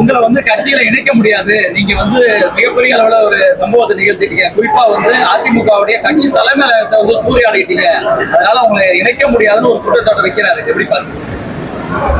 உங்களை வந்து கட்சியில இணைக்க முடியாது. நீங்க வந்து மிகப்பெரிய அளவுல ஒரு சம்பவத்தை நிகழ்த்திட்டீங்க. குறிப்பா வந்து அதிமுகவுடைய கட்சி தலைமையில வந்து சூறையாடிட்டீங்க. அதனால உங்களை இணைக்க முடியாதுன்னு ஒரு குற்றச்சாட்டு வைக்கிறாரு. எப்படி பாருங்க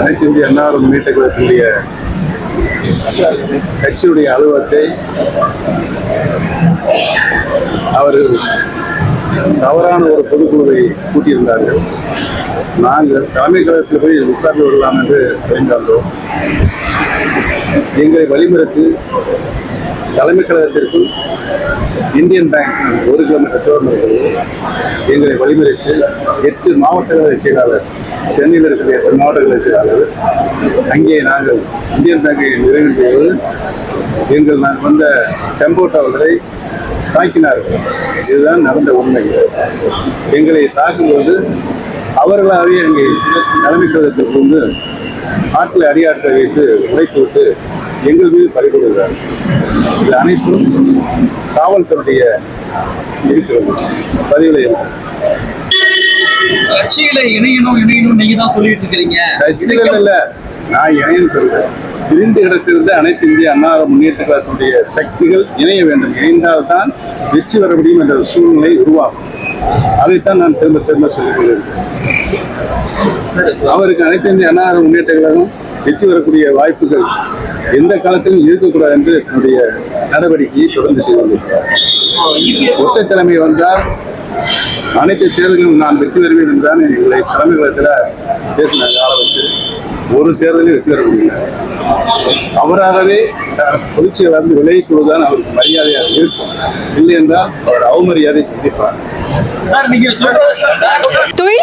அனைத்து இந்திய அண்ணா முன்னேற்ற கட்சியுடைய அலுவலத்தை அவர்கள் தவறான ஒரு பொதுக்குழுவை கூட்டியிருந்தார்கள். நாங்கள் தலைமை கழகத்தில் போய் உட்கார்ந்து விடலாம் என்று அறிந்தாந்தோம் எங்களை வழிமுறைத்து தலைமை கழகத்திற்குள் இந்தியன் பேங்க் ஒரு கிலோமீட்டர் தூரம் எங்களை வழிமுறைத்து எட்டு மாவட்ட செயலாளர் சென்னையில் இருக்கிற எட்டு மாவட்ட செயலாளர் அங்கே நாங்கள் இந்தியன் பேங்கை நிறைவேற்றிய எங்கள் நாங்கள் வந்த டெம்போ டவர்களை தாக்கினார்கள். இதுதான் நடந்த உண்மை. எங்களை தாக்கும்போது அவர்களாகவே அங்கே தலைமை கழகத்திற்கு வந்து ஆட்களை அடியாற்ற வைத்து உடைத்து விட்டு எங்கள் மீது பறிகொடுக்கிறார் இது அனைத்தும் காவல்துறையுடைய இருக்கிறது. இருக்கிறது கட்சியில இணையணும் இணையணும் நீங்க தான் சொல்லிட்டு இருக்கிறீங்க. கட்சிகள் இல்ல நான் இணையம் சொல்றேன். பிரிந்து கிடத்திருந்த அனைத்து இந்திய அண்ணா முன்னேற்ற கழகத்தினுடைய சக்திகள் இணைய வேண்டும். இணைந்தால்தான் வெற்றி பெற முடியும் என்ற சூழ்நிலை உருவாகும். அதைத்தான் நான் திரும்ப திரும்ப சொல்லுகிறேன் அவருக்கு அனைத்து இந்திய அண்ணா முன்னேற்ற கழகம் வெற்றி வரக்கூடிய வாய்ப்புகள் எந்த காலத்திலும் இருக்கக்கூடாது என்று என்னுடைய நடவடிக்கையை தொடர்ந்து செய்து கொண்டிருக்கிறார். ஒத்த தலைமை வந்தால் அனைத்து தேர்தல்களும் நான் வெற்றி வருவேன் என்றுதான் எங்களை தலைமை கழகத்தில் பேசினாங்க ஆள ஒரு தேர்தலையும் வெற்றி பெற முடியல அவராகவே அஹ், பொதுச் செயலாளர் விலகிக் கொள்வதுதான் அவருக்கு மரியாதையாக இருக்கும் இல்லை என்றால் அவர் அவமரியாதை சந்திப்பார்